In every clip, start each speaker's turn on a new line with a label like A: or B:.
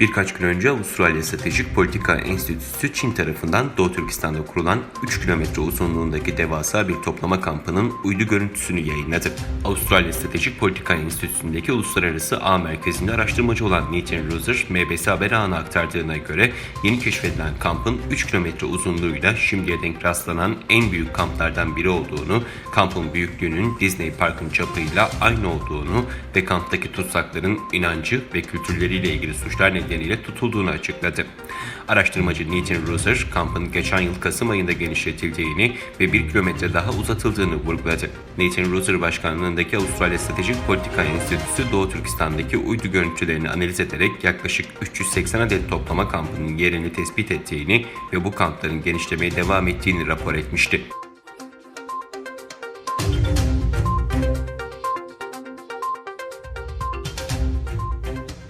A: Birkaç gün önce Avustralya Stratejik Politika Enstitüsü Çin tarafından Doğu Türkistan'da kurulan 3 kilometre uzunluğundaki devasa bir toplama kampının uydu görüntüsünü yayınladı. Avustralya Stratejik Politika Enstitüsü'ndeki Uluslararası Ağ Merkezi'nde araştırmacı olan Nathan Ruser, MBS Haber ağına aktardığına göre yeni keşfedilen kampın 3 kilometre uzunluğuyla şimdiye denk rastlanan en büyük kamplardan biri olduğunu, kampın büyüklüğünün Disney Park'ın çapıyla aynı olduğunu ve kamptaki tutsakların inancı ve kültürleriyle ilgili suçlar nedeniyle tutulduğunu açıkladı. Araştırmacı Nathan Ruser, kampın geçen yıl Kasım ayında genişletildiğini ve bir kilometre daha uzatıldığını vurguladı. Nathan Ruser başkanlığındaki Avustralya Stratejik Politika Enstitüsü Doğu Türkistan'daki uydu görüntülerini analiz ederek yaklaşık 380 adet toplama kampının yerini tespit ettiğini ve bu kampların genişlemeye devam ettiğini rapor etmişti.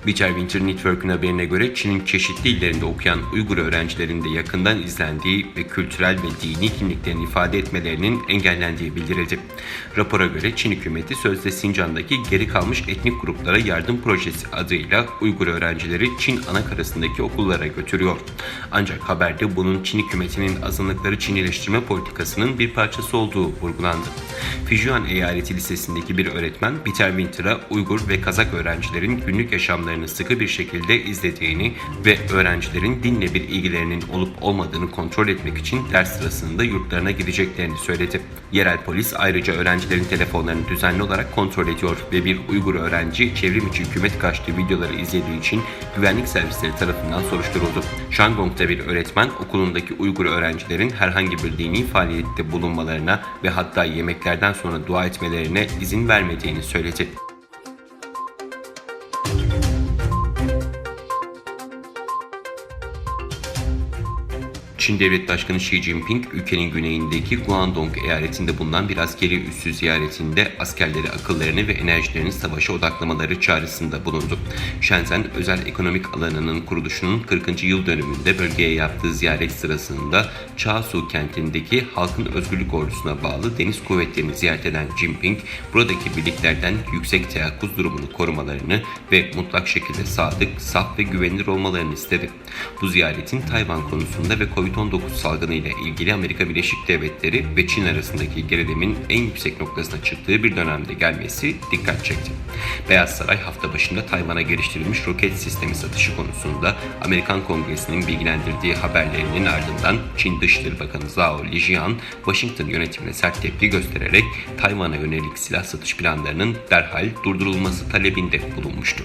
A: Beecher Winter Network'ün haberine göre Çin'in çeşitli illerinde okuyan Uygur öğrencilerin de yakından izlendiği ve kültürel ve dini kimliklerini ifade etmelerinin engellendiği bildirildi. Rapora göre Çin hükümeti sözde Sincan'daki geri kalmış etnik gruplara yardım projesi adıyla Uygur öğrencileri Çin anakarasındaki okullara götürüyor. Ancak haberde bunun Çin hükümetinin azınlıkları Çinileştirme politikasının bir parçası olduğu vurgulandı. Fijuan Eyaleti Lisesi'ndeki bir öğretmen Peter Winter'a Uygur ve Kazak öğrencilerin günlük yaşamlarını sıkı bir şekilde izlediğini ve öğrencilerin dinle bir ilgilerinin olup olmadığını kontrol etmek için ders sırasında yurtlarına gideceklerini söyledi. Yerel polis ayrıca öğrencilerin telefonlarını düzenli olarak kontrol ediyor ve bir Uygur öğrenci çevrim içi hükümet karşıtı videoları izlediği için güvenlik servisleri tarafından soruşturuldu. Shangong'da bir öğretmen okulundaki Uygur öğrencilerin herhangi bir dini faaliyette bulunmalarına ve hatta yemeklerden sonra dua etmelerine izin vermediğini söyledi. Çin Devlet Başkanı Xi Jinping, ülkenin güneyindeki Guangdong eyaletinde bulunan bir askeri üssü ziyaretinde askerleri akıllarını ve enerjilerini savaşa odaklamaları çağrısında bulundu. Shenzhen özel ekonomik alanının kuruluşunun 40. yıl dönümünde bölgeye yaptığı ziyaret sırasında Chaosu kentindeki Halkın Özgürlük Ordusu'na bağlı deniz kuvvetlerini ziyaret eden Jinping, buradaki birliklerden yüksek teyakkuz durumunu korumalarını ve mutlak şekilde sadık, saf ve güvenilir olmalarını istedi. Bu ziyaretin Tayvan konusunda ve Covid-19 salgını ile ilgili Amerika Birleşik Devletleri ve Çin arasındaki gerilimin en yüksek noktasına çıktığı bir dönemde gelmesi dikkat çekti. Beyaz Saray hafta başında Tayvan'a geliştirilmiş roket sistemi satışı konusunda Amerikan Kongresi'nin bilgilendirdiği haberlerinin ardından Çin Dışişleri Bakanı Zhao Lijian, Washington yönetimine sert tepki göstererek Tayvan'a yönelik silah satış planlarının derhal durdurulması talebinde bulunmuştu.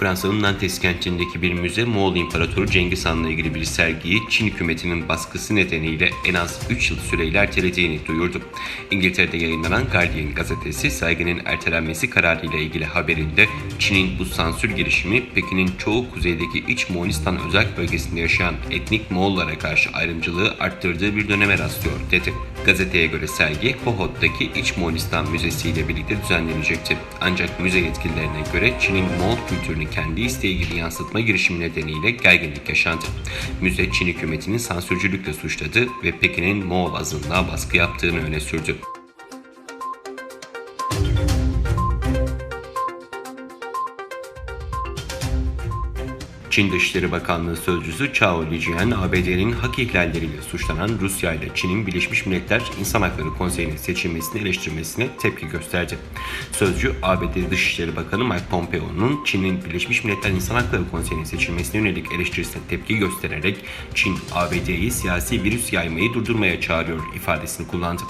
A: Fransa'nın Nantes kentindeki bir müze Moğol İmparatoru Cengiz Han'la ilgili bir sergiyi Çin hükümetinin baskısı nedeniyle en az 3 yıl süreyle ertelediğini duyurdu. İngiltere'de yayınlanan Guardian gazetesi serginin ertelenmesi kararıyla ilgili haberinde Çin'in bu sansür girişimi Pekin'in çoğu kuzeydeki iç Moğolistan özel bölgesinde yaşayan etnik Moğollara karşı ayrımcılığı arttırdığı bir döneme rastlıyor dedi. Gazeteye göre sergi Hohot'taki İç Moğolistan Müzesi ile birlikte düzenlenecekti. Ancak müze yetkililerine göre Çin'in Moğol kültürünü kendi isteği gibi yansıtma girişimi nedeniyle gerginlik yaşandı. Müze Çin hükümetinin sansürcülükle suçladı ve Pekin'in Moğol azınlığa baskı yaptığını öne sürdü. Çin Dışişleri Bakanlığı Sözcüsü Chao Lijian, ABD'nin hak ihlalleriyle suçlanan Rusya ile Çin'in Birleşmiş Milletler İnsan Hakları Konseyi'ne seçilmesini eleştirmesine tepki gösterdi. Sözcü, ABD Dışişleri Bakanı Mike Pompeo'nun Çin'in Birleşmiş Milletler İnsan Hakları Konseyi'ne seçilmesine yönelik eleştirisine tepki göstererek Çin, ABD'yi siyasi virüs yaymayı durdurmaya çağırıyor ifadesini kullandı.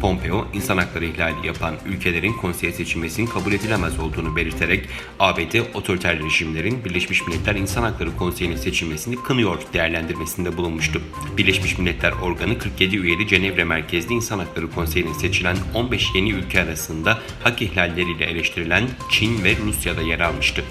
A: Pompeo, insan hakları ihlali yapan ülkelerin konseye seçilmesinin kabul edilemez olduğunu belirterek ABD otoriter rejimlerin Birleşmiş Milletler İnsan Hakları Konseyi'ne seçilmesini kınıyor değerlendirmesinde bulunmuştu. Birleşmiş Milletler organı 47 üyeli Cenevre merkezli İnsan Hakları Konseyi'ne seçilen 15 yeni ülke arasında hak ihlalleriyle eleştirilen Çin ve Rusya'da yer almıştı.